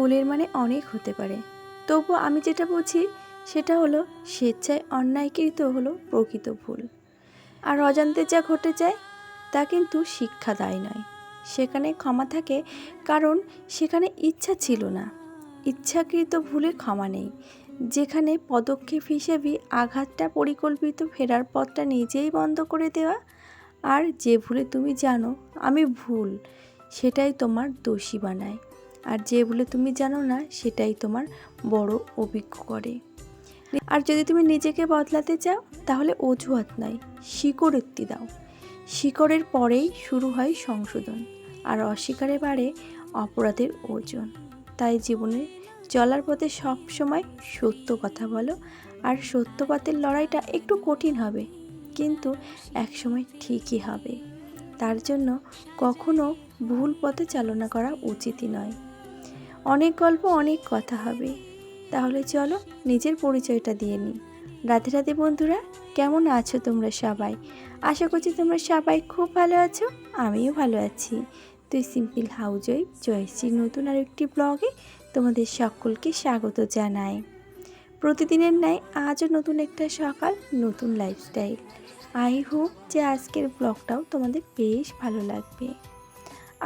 ভুলের মানে অনেক হতে পারে। তবু আমি যেটা বুঝি, সেটা হলো স্বেচ্ছায় অন্যায়কৃত হলো প্রকৃত ভুল। আর অজান্তে যা ঘটে যায়, তা কিন্তু শিক্ষা দায় নয়। সেখানে ক্ষমা থাকে, কারণ সেখানে ইচ্ছা ছিল না। ইচ্ছাকৃত ভুলে ক্ষমা নেই। যেখানে পদক্ষেপ হিসেবে আঘাতটা পরিকল্পিত ফেরার পথটা নিজেই বন্ধ করে দেওয়া, আর যে ভুলে তুমি জানো, আমি ভুল, সেটাই তোমার দোষী বানায়। আর যে ভুলে তুমি জানো না, সেটাই তোমার বড় অভিজ্ঞ করে। আর যদি তুমি নিজেকে বদলাতে চাও, তাহলে অজুহাত নয় শিকড়োক্তি দাও। শিকড়ের পরেই শুরু হয় সংশোধন, আর অস্বীকারে বাড়ে অপরাধের ওজন। তাই জীবনে চলার পথে সব সময় সত্য কথা বলো, আর সত্য পথের লড়াইটা একটু কঠিন হবে, কিন্তু একসময় ঠিকই হবে। তার জন্য কখনো ভুল পথে চালনা করা উচিতই নয়। অনেক গল্প, অনেক কথা হবে। তাহলে চলো নিজের পরিচয়টা দিয়ে নিই। রাধে রাধে বন্ধুরা, কেমন আছো তোমরা সবাই? আশা করছি তোমরা সবাই খুব ভালো আছো, আমিও ভালো আছি। তুই সিম্পল হাউজ ওয়াইফ জয়শ্রী নতুন আর একটি ব্লগে তোমাদের সকলকে স্বাগত জানাই। প্রতিদিনের ন্যায় আজও নতুন একটা সকাল, নতুন লাইফস্টাইল আই হোপ যে আজকের ব্লগটাও তোমাদের বেশ ভালো লাগবে।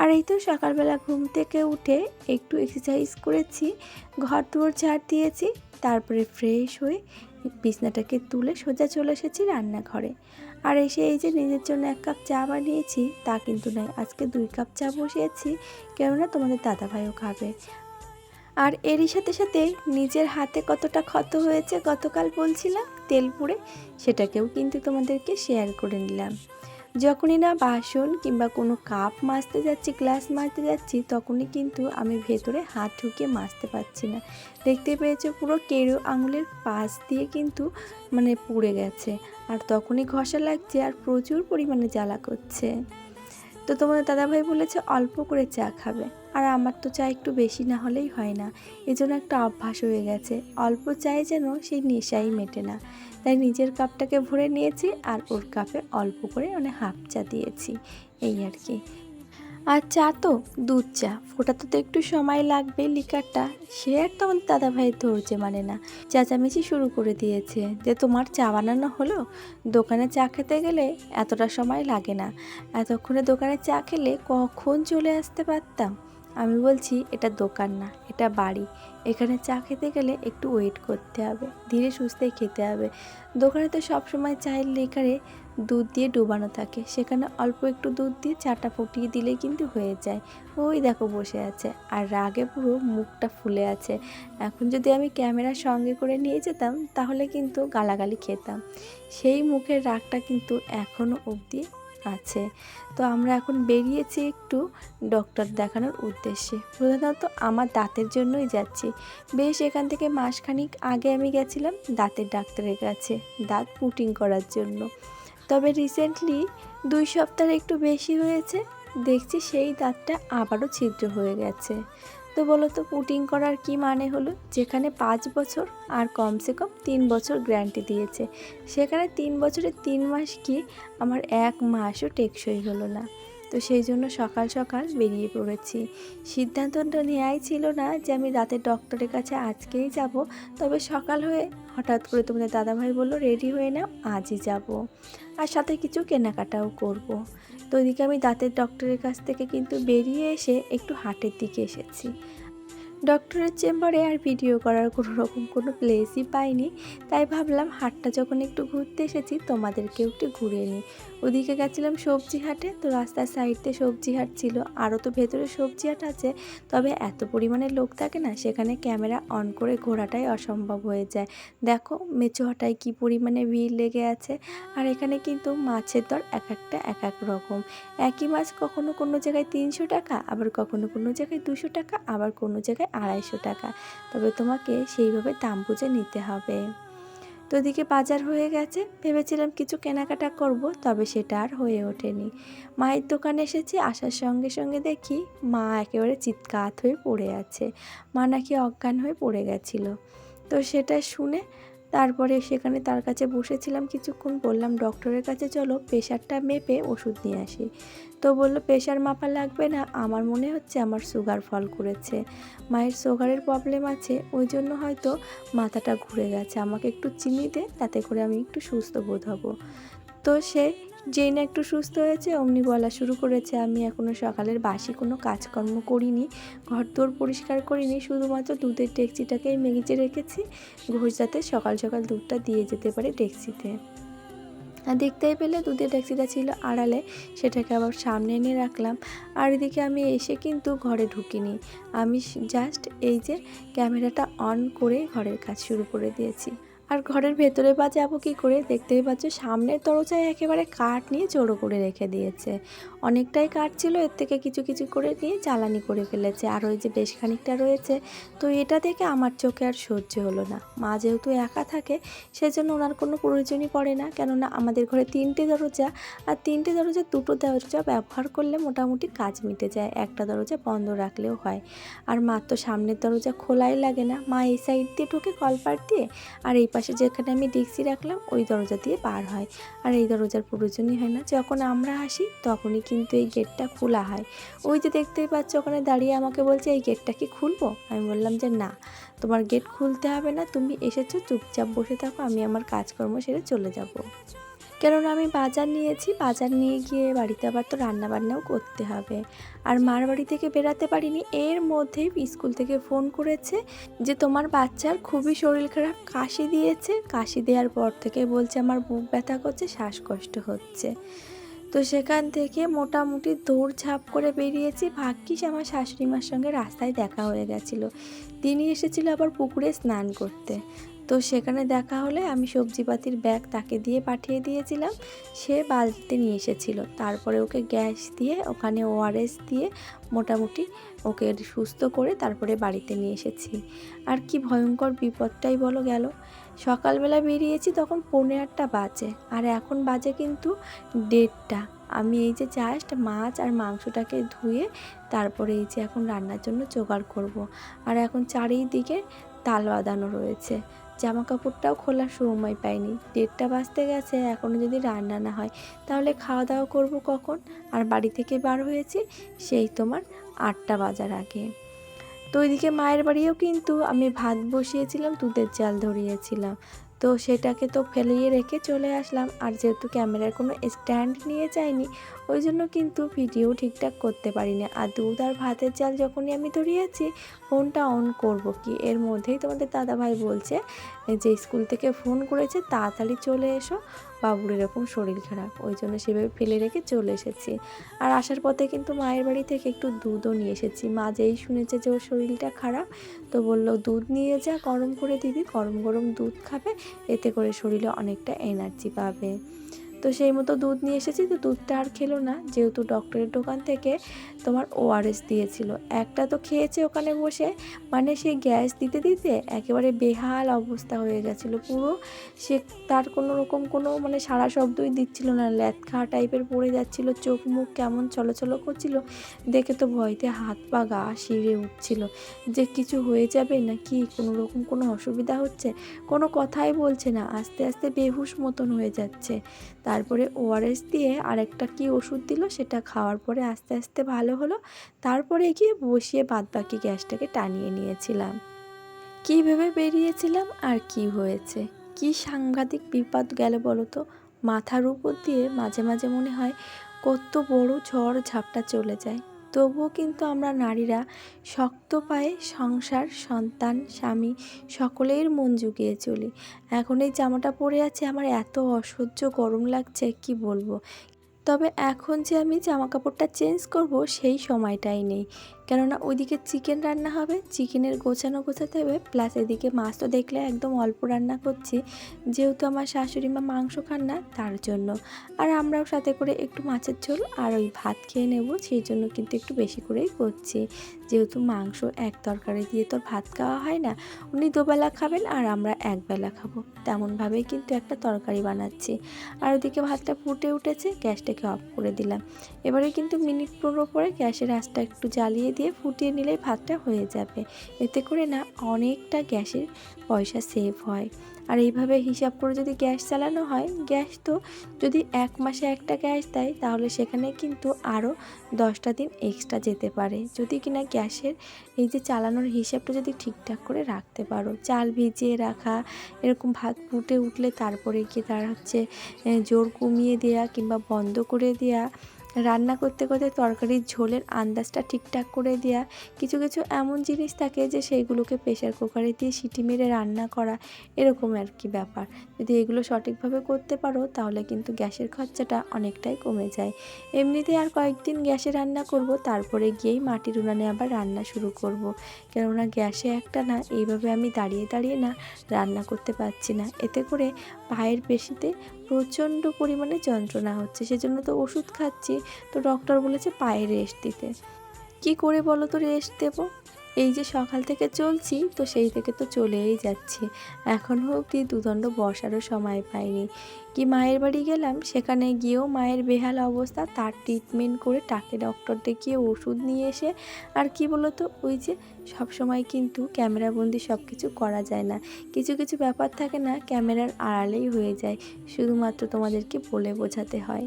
আর এই তো সকালবেলা ঘুম থেকে উঠে একটু এক্সারসাইজ করেছি ঘর দুয়ার ঝাড় দিয়েছি, তারপরে ফ্রেশ হয়ে বিছনাটাকে তুলে সোজা চলে এসেছি রান্নাঘরে। আর এসে এই যে নিজের জন্য এক কাপ চা বানিয়েছি, তা কিন্তু নয়, আজকে দুই কাপ চা বসিয়েছি, কেননা তোমাদের দাদাভাইও খাবে। আর এরই সাথে সাথে নিজের হাতে কতটা ক্ষত হয়েছে গতকাল বলছিলাম তেল পুড়ে, সেটাকেও কিন্তু তোমাদেরকে শেয়ার করে নিলাম। যখনই না বাসন কিংবা কোনো কাপ মাজতে যাচ্ছি, গ্লাস মাজতে যাচ্ছি, তখনই কিন্তু আমি ভেতরে হাত ঢুকিয়ে মাজতে পারছি না। দেখতে পেয়েছ পুরো কেরো আঙুলের পাশ দিয়ে কিন্তু মানে পুড়ে গেছে। আর তখনই ঘষা লাগছে আর প্রচুর পরিমাণে জ্বালা করছে। তো তোমাদের দাদাভাই বলেছে, অল্প করে চা খাবে। আর আমার তো চা একটু বেশি না হলেই হয় না। এজন্য একটা অভ্যাস হয়ে গেছে। অল্প চায়ে যেন সেই নেশাই মেটে না। তাই নিজের কাপটাকে ভরে নিয়েছি আর ওর কাপে অল্প করে মানে হাফ চা দিয়েছি। এই আর কি। আর চা তো, দুধ চা। ফোটাতে তো একটু সময় লাগবে লিকারটা। সে আর তো আমাদের ভাইয়ের ধরছে মানে না। চেঁচামেচি শুরু করে দিয়েছে যে, তোমার চা বানানো হলো? দোকানে চা খেতে গেলে এতটা সময় লাগে না। এতক্ষণে দোকানে চা খেলে কখন চলে আসতে পারতাম? আমি বলছি, এটা দোকান না, এটা বাড়ি। এখানে চা খেতে গেলে একটু ওয়েট করতে হবে, ধীরে সুস্থে খেতে হবে। দোকানে তো সবসময় চায়ের লেকারে দুধ দিয়ে ডুবানো থাকে। সেখানে অল্প একটু দুধ দিয়ে চাটা ফুটিয়ে দিলে কিন্তু হয়ে যায়। ওই দেখো বসে আছে। আর রাগে পুরো মুখটা ফুলে আছে। এখন যদি আমি ক্যামেরা সঙ্গে করে নিয়ে যেতাম, তাহলে কিন্তু গালাগালি খেতাম। সেই মুখের রাগটা কিন্তু এখনও অবধি আছে। তো আমরা এখন বেরিয়েছি একটু ডক্টর দেখানোর উদ্দেশ্যে। প্রধানত আমার দাঁতের জন্যই যাচ্ছি। বেশ এখান থেকে মাসখানিক আগে আমি গেছিলাম দাঁতের ডাক্তারের কাছে, দাঁত পুটিং করার জন্য। তবে রিসেন্টলি দুই সপ্তাহ একটু বেশি হয়েছে, দেখছি সেই দাঁতটা আবারও ছিদ্র হয়ে গেছে। তো বলো তো, পুটিং করার কি মানে হলো? যেখানে পাঁচ বছর আর কমসে কম তিন বছর গ্যারান্টি দিয়েছে। সেখানে তিন বছরে তিন মাস কি আমার এক মাসও টেকসই হলো না। তো সেই জন্য সকাল সকাল বেরিয়ে পড়েছি। সিদ্ধান্তটা নেওয়াই ছিল না যে আমি রাতে ডক্টরের কাছে আজকেই যাব, তবে সকাল হয়ে হঠাৎ করে তোমাদের দাদাভাই বলল, রেডি হয়ে নাও, আজই যাব। আর সাথে কিছু কেনাকাটাও করব। তো ওইদিকে আমি দাঁতের ডক্টরের কাছ থেকে কিন্তু বেরিয়ে এসে একটু হাটের দিকে এসেছি। ডক্টরের চেম্বারে আর ভিডিও করার কোনো রকম কোনো প্লেসই পাইনি। তাই ভাবলাম হাটটা যখন একটু ঘুরতে এসেছি, তোমাদেরকেও একটু ঘুরে নিই। ওদিকে গেছিলাম সবজি হাটে, তো রাস্তার সাইডে সবজি হাট ছিল। আরও তো ভেতরে সবজি হাট আছে, তবে এত পরিমাণে লোক থাকে না, সেখানে ক্যামেরা অন করে ঘোরাটাই অসম্ভব হয়ে যায়। দেখো মেচো হাটায় কী পরিমাণে ভিড় লেগে আছে, আর এখানে কিন্তু মাছের দর এক একটা এক এক রকম। একই মাছ কখনো কোনো জায়গায় তিনশো টাকা, আবার কখনো কোনো জায়গায় দুশো টাকা, আবার কোনো জায়গায় আড়াইশো টাকা। তবে তোমাকে সেইভাবে দাম বুঝে নিতে হবে। তো ওদিকে বাজার হয়ে গেছে। ভেবেছিলাম কিছু কেনাকাটা করব, তবে সেটা আর হয়ে ওঠেনি। মায়ের দোকানে এসেছি, আসার সঙ্গে সঙ্গে দেখি মা একেবারে চিৎকাত হয়ে পড়ে আছে। মা নাকি অজ্ঞান হয়ে পড়ে গেছিল। তো সেটা শুনে তারপরে সেখানে তার কাছে বসেছিলাম কিছুক্ষণ, বললাম, ডক্টরের কাছে চলো, প্রেশারটা মেপে ওষুধ নিয়ে আসি। তো বলল, প্রেশার মাপা লাগবে না, আমার মনে হচ্ছে আমার সুগার ফল করেছে। মায়ের সুগারের প্রবলেম আছে, ওই জন্য হয়তো মাথাটা ঘুরে গেছে। আমাকে একটু চিনি দে, তাতে করে আমি একটু সুস্থ বোধ হব। তো সে যেই না একটু সুস্থ হয়েছে, অমনি বলা শুরু করেছে, আমি এখনও সকালের বাসি কোনো কাজকর্ম করিনি ঘর দোর পরিষ্কার করিনি, শুধুমাত্র দুধের ডেকচিটাকেই মেঘেচে রেখেছি ঘোষ যাতে সকাল সকাল দুধটা দিয়ে যেতে পারে ডেকচিতে আর দেখতেই পেলে দুধের ডেকচিটা ছিল আড়ালে, সেটাকে আবার সামনে এনে রাখলাম। আর এদিকে আমি এসে কিন্তু ঘরে ঢুকিনি। আমি জাস্ট এই যে ক্যামেরাটা অন করে ঘরের কাজ শুরু করে দিয়েছি। আর ঘরের ভেতরে বা যাব কী করে দেখতেই পাচ্ছ, সামনের দরজায় একেবারে কাঠ নিয়ে জড়ো করে রেখে দিয়েছে। অনেকটাই কাঠ ছিল, এর থেকে কিছু কিছু করে নিয়ে জ্বালানি করে ফেলেছে। আর ওই যে বেশ খানিকটা রয়েছে, তো এটা দেখে আমার চোখে আর সহ্য হলো না। মা যেহেতু একা থাকে, সেজন্য ওনার কোনো প্রয়োজনই পড়ে না। কেননা আমাদের ঘরে তিনটে দরজা, আর তিনটে দরজা দুটো দরজা ব্যবহার করলে মোটামুটি কাজ মিটে যায়। একটা দরজা বন্ধ রাখলেও হয়। আর মা তো সামনের দরজা খোলাই লাগে না। মা এই সাইড দিয়ে ঢোকে কলপার দিয়ে আর এই পাশে যেখানে আমি ডিক্সি রাখলাম, ওই দরজা দিয়ে পার হয়। আর এই দরজার প্রয়োজনই হয় না। যখন আমরা আসি, তখনই কিন্তু এই গেটটা খোলা হয়। ওই যে দেখতেই পাচ্ছ, ওখানে দাঁড়িয়ে আমাকে বলছে, এই গেটটা কি খুলবো? আমি বললাম যে, না, তোমার গেট খুলতে হবে না। তুমি এসেছ, চুপচাপ বসে থাকো। আমি আমার কাজকর্ম সেরে চলে যাব। কেননা আমি বাজার নিয়েছি, বাজার নিয়ে গিয়ে বাড়িতে আবার তো রান্না বান্নাও করতে হবে। আর মার বাড়ি থেকে বেরাতে পারিনি, এর মধ্যেই স্কুল থেকে ফোন করেছে যে তোমার বাচ্চার খুবই শরীর খারাপ, কাশি দিয়েছে। কাশি দেওয়ার পর থেকে বলছে আমার বুক ব্যথা করছে, শ্বাসকষ্ট হচ্ছে। তো সেখান থেকে মোটামুটি দৌড়ঝাঁপ করে বেরিয়েছি, ভাগ্যিস আমার শাশুড়ি মার সঙ্গে রাস্তায় দেখা হয়ে গেছিল। তিনি এসেছিল আবার পুকুরে স্নান করতে। তো সেখানে দেখা হলে আমি সবজিপাতির ব্যাগ তাকে দিয়ে পাঠিয়ে দিয়েছিলাম। সে বালতিতে নিয়ে এসেছিল। তারপরে ওকে গ্যাস দিয়ে, ওখানে ওআরএস দিয়ে মোটামুটি ওকে সুস্থ করে তারপরে বাড়িতে নিয়ে এসেছি। আর কি ভয়ঙ্কর বিপদটাই বলো গেল। সকালবেলা বেরিয়েছি তখন পৌনে আটটা বাজে। আর এখন বাজে কিন্তু দেড়টা। আমি এই যে জাস্ট মাছ আর মাংসটাকে ধুয়ে তারপরে এই যে এখন রান্নার জন্য জোগাড় করব। আর এখন চারিদিকে তাল বাঁধানো রয়েছে। জামা কাপড়টাও খোলার সময় পাইনি। দেড়টা বাজতে গেছে এখনও যদি রান্না না হয়, তাহলে খাওয়া দাওয়া করব কখন? আর বাড়ি থেকে বার হয়েছি, সেই তোমার আটটা বাজার আগে। তো ওইদিকে মায়ের বাড়িও কিন্তু আমি ভাত বসিয়েছিলাম, দুধের জাল ধরিয়েছিলাম। তো সেটাকে তো ফেলিয়ে রেখে চলে আসলাম। আর যেহেতু ক্যামেরার কোনো স্ট্যান্ড নিয়ে যাইনি, ওই জন্য কিন্তু ভিডিও ঠিকঠাক করতে পারি না আর দুধ আর ভাতের চাল যখনই আমি ধরিয়েছি, ফোনটা অন করব কি? এর মধ্যেই তোমাদের দাদাভাই বলছে, যে স্কুল থেকে ফোন করেছে, তাড়াতাড়ি চলে এসো। বাবুর এরকম শরীর খারাপ, ওই জন্য সেভাবে ফেলে রেখে চলে এসেছি। আর আসার পথে কিন্তু মায়ের বাড়ি থেকে একটু দুধও নিয়ে এসেছি। মা যেই শুনেছে যে ওর শরীরটা খারাপ, তো বলল, দুধ নিয়ে যা, গরম করে দিবি, গরম গরম দুধ খাবে, এতে করে শরীরে অনেকটা এনার্জি পাবে। তো সেই মতো দুধ নিয়ে এসেছি, তো দুধটা আর খেলো না। যেহেতু ডক্টরের দোকান থেকে তোমার ওআরএস দিয়েছিল। একটা তো খেয়েছে ওখানে বসে মানে সে গ্যাস দিতে দিতে একেবারে বেহাল অবস্থা হয়ে গেছিল পুরো। সে তার কোনো রকম কোনো মানে সারা শব্দই দিচ্ছিল না ল্যাথখা টাইপের পড়ে যাচ্ছিল, চোখ মুখ কেমন চলচলো করছিল। দেখে তো ভয়তে হাত পা গা শিরে উঠছিল। যে কিছু হয়ে যাবে না কি কোনো রকম কোনো অসুবিধা হচ্ছে? কোনো কথাই বলছে না। আস্তে আস্তে বেহুশ মতন হয়ে যাচ্ছে। তারপরে ওআরএস দিয়ে আরেকটা কি ওষুধ দিল, সেটা খাওয়ার পরে আস্তে আস্তে ভালো হলো। তারপরে গিয়ে বসিয়ে বাদ বাকি গ্যাসটাকে টানিয়ে নিয়েছিলাম। কী ভেবে বেরিয়েছিলাম আর কি হয়েছে? কি সাংঘাতিক বিপদ গেল বলো তো? মাথার উপর দিয়ে মাঝে মাঝে মনে হয় কত বড় ঝড় ঝাপটা চলে যায়। তবুও কিন্তু আমরা নারীরা শক্ত পায়ে সংসার, সন্তান, স্বামী সকলের মন জুগিয়ে চলি। এখন এই জামাটা পরে আছে, আমার এত অসহ্য গরম লাগছে, কি বলব? তবে এখন যে আমি জামা কাপড়টা চেঞ্জ করব, সেই সময়টাই নেই। কেননা ওইদিকে চিকেন রান্না হবে, চিকেনের গোছানো গোছাতে হবে প্লাস এদিকে মাছ তো দেখলে একদম অল্প রান্না করছি, যেহেতু আমার শাশুড়ি মা মাংস খান না, তার জন্য। আর আমরাও সাথে করে একটু মাছের ঝোল আর ওই ভাত খেয়ে নেব, সেই জন্য কিন্তু একটু বেশি করেই করছি। যেহেতু মাংস এক তরকারি দিয়ে তো ভাত খাওয়া হয় না, উনি দুবেলা খাবেন আর আমরা একবেলা খাব, তেমনভাবেই কিন্তু একটা তরকারি বানাচ্ছি। আর ওদিকে ভাতটা ফুটে উঠেছে, গ্যাসটাকে অফ করে দিলাম। এবারে কিন্তু মিনিট পনেরো পরে গ্যাসের আঁচটা একটু জ্বালিয়ে দিয়ে ফুটিয়ে নিলেই ভাতটা হয়ে যাবে। এতে করে না অনেকটা গ্যাসের পয়সা সেভ হয়। আর এইভাবে হিসাব করে যদি গ্যাস চালানো হয়, গ্যাস তো যদি এক মাসে একটা গ্যাস দেয়, তাহলে সেখানে কিন্তু আরও দশটা দিন এক্সট্রা যেতে পারে। যদি কিনা গ্যাসের এই যে চালানোর হিসাবটা যদি ঠিকঠাক করে রাখতে পারো, চাল ভিজিয়ে রাখা, এরকম ভাত ফুটে উঠলে তারপরে গিয়ে তার হচ্ছে জোর কমিয়ে দেওয়া কিংবা বন্ধ করে দেওয়া রান্না করতে করতে তরকারির ঝোলের আন্দাজটা ঠিকঠাক করে দেওয়া কিছু কিছু এমন জিনিস থাকে যে সেইগুলোকে প্রেশার কুকারে দিয়ে সিটি মেরে রান্না করা, এরকম আর কি ব্যাপার। যদি এগুলো সঠিকভাবে করতে পারো, তাহলে কিন্তু গ্যাসের খরচাটা অনেকটাই কমে যায়। এমনিতে আর কয়েকদিন গ্যাসে রান্না করব, তারপরে গিয়েই মাটির উনানে আবার রান্না শুরু করব। কেননা গ্যাসে একটা না, এইভাবে আমি দাঁড়িয়ে দাঁড়িয়ে না রান্না করতে পারছি না। এতে করে পায়ের পেশিতে প্রচণ্ড পরিমাণে যন্ত্রণা হচ্ছে, সেজন্য তো ওষুধ খাচ্ছি। তো ডক্টর বলেছে পায়ে রেস্ট দিতে। কি করে বলো তো রেস্ট দেবো? এই যে সকাল থেকে চলছি, তো সেই থেকে তো চলেই যাচ্ছি। এখনও অবধি দুদণ্ড বসারও সময় পাইনি। কি মায়ের বাড়ি গেলাম, সেখানে গিয়েও মায়ের বেহাল অবস্থা, তার ট্রিটমেন্ট করে তাকে ডক্টর দেখিয়ে ওষুধ নিয়ে এসে, আর কি বলতো, ওই যে সব সময় কিন্তু ক্যামেরাবন্দি সব কিছু করা যায় না। কিছু কিছু ব্যাপার থাকে না ক্যামেরার আড়ালেই হয়ে যায়, শুধুমাত্র তোমাদেরকে বলে বোঝাতে হয়।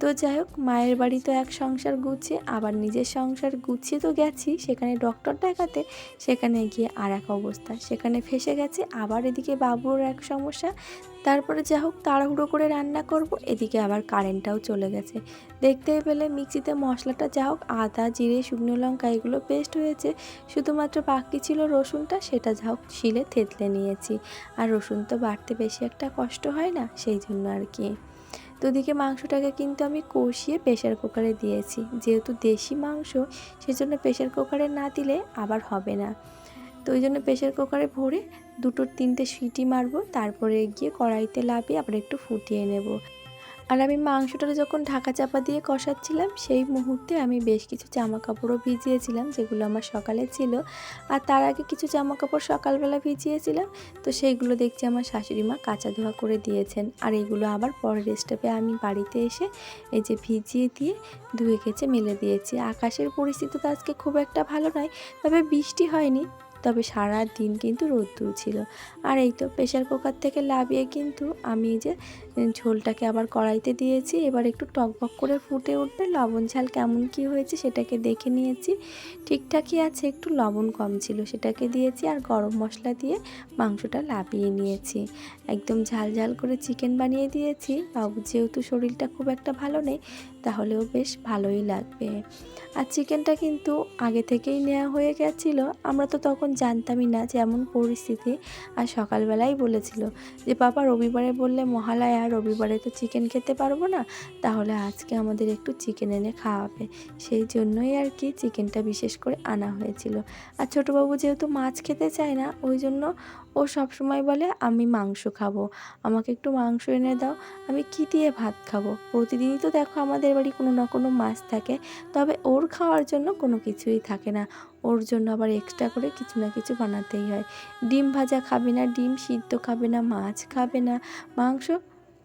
তো যাই হোক, মায়ের বাড়ি তো এক সংসার গুছিয়ে, আবার নিজের সংসার গুছিয়ে তো গেছি, সেখানে ডক্টর দেখাতে, সেখানে গিয়ে আর এক অবস্থা। সেখানে ফেসে গেছে, আবার এদিকে বাবুর এক সমস্যা। তারপরে যা হোক, তাড়াহুড়ো করে রান্না করব, এদিকে আবার কারেন্টটাও চলে গেছে। দেখতে পেলে মিক্সিতে মশলাটা যা হোক, আদা, জিরে, শুকনো লঙ্কা, এগুলো পেস্ট হয়েছে। শুধুমাত্র বাকি ছিল রসুনটা, সেটা যা হোক, শিলে থেতলে নিয়েছি। আর রসুন তো বাড়তে বেশি একটা কষ্ট হয় না, সেই জন্য আর কি। তো ওদিকে মাংসটাকে কিন্তু আমি কষিয়ে প্রেশার কুকারে দিয়েছি। যেহেতু দেশি মাংস, সেজন্য প্রেশার কুকারে না দিলে আবার হবে না। তো ওই জন্য প্রেশার কুকারে ভরে দুটো তিনটে সিটি মারবো, তারপরে গিয়ে কড়াইতে লাভিয়ে আবার একটু ফুটিয়ে নেব। আর আমি মাংসটা যখন ঢাকা চাপা দিয়ে কষাচ্ছিলাম, সেই মুহূর্তে আমি বেশ কিছু জামা কাপড়ও ভিজিয়েছিলাম, যেগুলো আমার সকালে ছিল। আর তার আগে কিছু জামা কাপড় সকালবেলা ভিজিয়েছিলাম, তো সেইগুলো দেখছি আমার শাশুড়ি মা কাঁচা ধোয়া করে দিয়েছেন। আর এইগুলো আবার পরের স্টেপে আমি বাড়িতে এসে এই যে ভিজিয়ে দিয়ে ধুয়ে কেচে মেলে দিয়েছি। আকাশের পরিস্থিতি তো আজকে খুব একটা ভালো নয়, তবে বৃষ্টি হয়নি। তবে সারা দিন কিন্তু রোদ্দুর ছিল। আর এই তো প্রেশার কুকার থেকে লাভিয়ে কিন্তু আমি এই যে ঝোলটাকে আবার কড়াইতে দিয়েছি। এবার একটু টকবক করে ফুটে উঠবে। লবণ ঝাল কেমন কি হয়েছে সেটাকে দেখে নিয়েছি। ঠিকঠাকই আছে, একটু লবণ কম ছিল সেটাকে দিয়েছি আর গরম মশলা দিয়ে মাংসটা লাভিয়ে নিয়েছি। একদম ঝাল ঝাল করে চিকেন বানিয়ে দিয়েছি। বাবু, যেহেতু শরীরটা খুব একটা ভালো নেই, তাহলেও বেশ ভালোই লাগবে। আর চিকেনটা কিন্তু আগে থেকেই নেওয়া হয়ে গেছিল। আমরা তো তখন জানতামই না যে এমন পরিস্থিতি আর সকালবেলাই বলেছিল যে বাবা রবিবারে বললে মহালয়া রবিবারে তো চিকেন খেতে পারব না। তাহলে আজকে আমাদের একটু চিকেন এনে খাওয়াবে। সেই জন্যই আর কি চিকেনটা বিশেষ করে আনা হয়েছিল। আর ছোটোবাবু যেহেতু মাছ খেতে চায় না, ওই জন্য ও সবসময় বলে, আমি মাংস খাব। আমাকে একটু মাংস এনে দাও। আমি কী দিয়ে ভাত খাব। প্রতিদিনই তো দেখো আমাদের বাড়ি কোনো না কোনো মাছ থাকে। তবে ওর খাওয়ার জন্য কোনো কিছুই থাকে না। ওর জন্য আবার এক্সট্রা করে কিছু না কিছু বানাতেই হয়। ডিম ভাজা খাবে না, ডিম সিদ্ধ খাবে না, মাছ খাবে না, মাংস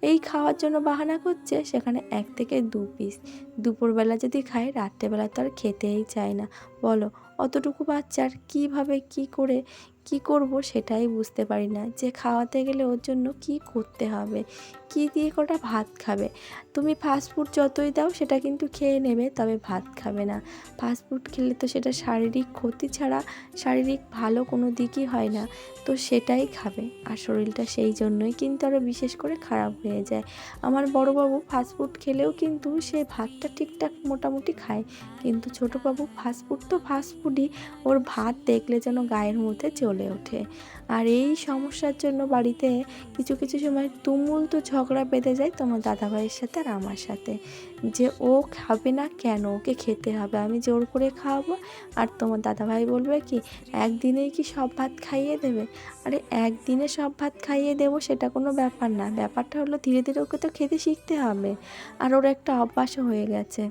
এই খাওয়ার জন্য বাহানা করছে সেখানে এক থেকে দু পিস দুপুরবেলা যদি খায়, রাত্রেবেলা তো আর খেতেই চায় না। বলো, অতটুকু বাচ্চার কীভাবে কি করে কি করব সেটাই বুঝতে পারি না। যে খাওয়াতে গেলে ওর জন্য কি করতে হবে? কি দিয়ে কটা ভাত খাবে? তুমি ফাস্টফুড যতই দাও সেটা কিন্তু খেয়ে নেবে, তবে ভাত খাবে না। ফাস্টফুড খেলে তো সেটা শারীরিক ক্ষতি ছাড়া শারীরিক ভালো কোনো দিকই হয় না। তো সেটাই খাবে আর শরীরটা সেই জন্যই কিন্তু আরও বিশেষ করে খারাপ হয়ে যায়। আমার বড়োবাবু ফাস্টফুড খেলেও কিন্তু সে ভাতটা ঠিকঠাক মোটামুটি খায়। কিন্তু ছোটোবাবু ফাস্টফুড তো ফাস্টফুডই ওর ভাত দেখলে যেন গায়ের মধ্যে চলে ওঠে। আর এই সমস্যার জন্য বাড়িতে কিছু কিছু সময় তুমুল তো ঝগড়া বেঁধে যায় তোমার দাদাভাইয়ের সাথে আর আমার সাথে। যে ও খাবে না কেন? ওকে খেতে হবে। আমি জোর করে খাওয়াবো আর তোমার দাদাভাই বলবে কি, একদিনেই কি সব ভাত খাইয়ে দেবে? আরে, একদিনে সব ভাত খাইয়ে দেবো সেটা কোনো ব্যাপার না। ব্যাপারটা হলো ধীরে ধীরে ওকে তো খেতে শিখতে হবে। আর ওর একটা অভ্যাসও হয়ে গেছে।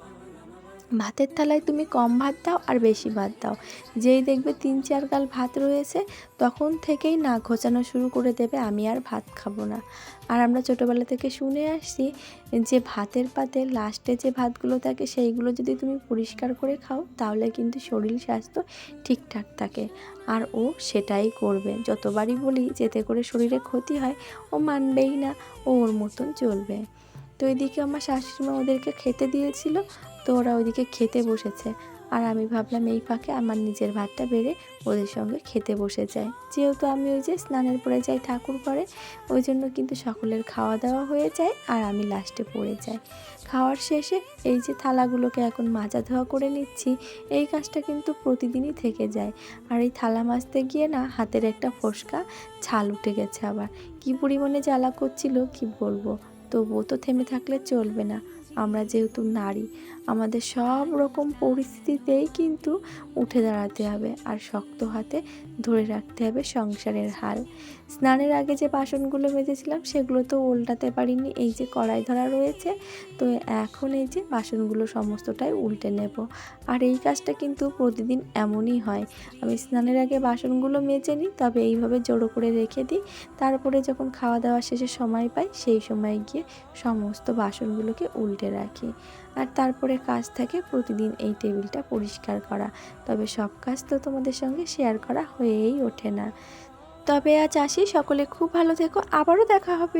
ভাতের থালায় তুমি কম ভাত দাও আর বেশি ভাত দাও। যেই দেখবে তিন চার গাল ভাত রয়েছে, তখন থেকেই না ঘোচানো শুরু করে দেবে, আমি আর ভাত খাব না। আর আমরা ছোটোবেলা থেকে শুনে আসছি যে ভাতের পাতে লাস্টে যে ভাতগুলো থাকে, সেইগুলো যদি তুমি পরিষ্কার করে খাও, তাহলে কিন্তু শরীর স্বাস্থ্য ঠিকঠাক থাকে। আর ও সেটাই করবে। যতবারই বলি যেতে করে শরীরে ক্ষতি হয়, ও মানবেই না, ও ওর মতন চলবে। তো এদিকে আমার শাশুড়িমা ওদেরকে খেতে দিয়েছিল তো ওরা ওইদিকে খেতে বসেছে। আর আমি ভাবলাম এই ফাঁকে আমার নিজের ভাতটা বেড়ে ওদের সঙ্গে খেতে বসে যাই যেহেতু আমি ওই যে স্নানের পরে যাই ঠাকুর ঘরে, ওই জন্য কিন্তু সকলের খাওয়া দাওয়া হয়ে যায় আর আমি লাস্টে পড়ে যাই। খাওয়ার শেষে এই যে থালাগুলোকে এখন মাজা ধোয়া করে নিচ্ছি, এই কাজটা কিন্তু প্রতিদিনই থেকে যায়। আর এই থালা মাজতে গিয়ে না হাতের একটা ফোসকা, ছাল উঠে গেছে আবার। কি পরিমাণে জ্বালা করছিল কি বলব? তবুও তো থেমে থাকলে চলবে না। আমরা যেহেতু নারী আমাদের সব রকম পরিস্থিতিতেই কিন্তু উঠে দাঁড়াতে হবে আর শক্ত হাতে ধরে রাখতে হবে সংসারের হাল। স্নানের আগে যে বাসনগুলো মেজেছিলাম, সেগুলো তো উল্টাতে পারিনি। এই যে কড়াই ধরা রয়েছে, তো এখন এই যে বাসনগুলো সমস্তটাই উল্টে নেব। আর এই কাজটা কিন্তু প্রতিদিন এমনই হয়। আমি স্নানের আগে বাসনগুলো মেজে নিই, তবে এইভাবে জড়ো করে রেখে দিই। তারপরে যখন খাওয়া দাওয়া শেষে সময় পাই, সেই সময় গিয়ে সমস্ত বাসনগুলোকে উল্টে রাখি। আর তারপরে কাজ থাকে প্রতিদিন এই টেবিলটা পরিষ্কার করা। তবে সব কাজ তো তোমাদের সঙ্গে শেয়ার করা হয়েই ওঠে না। তবে আজ আসি সকলে খুব ভালো থেকো আবারও দেখা হবে।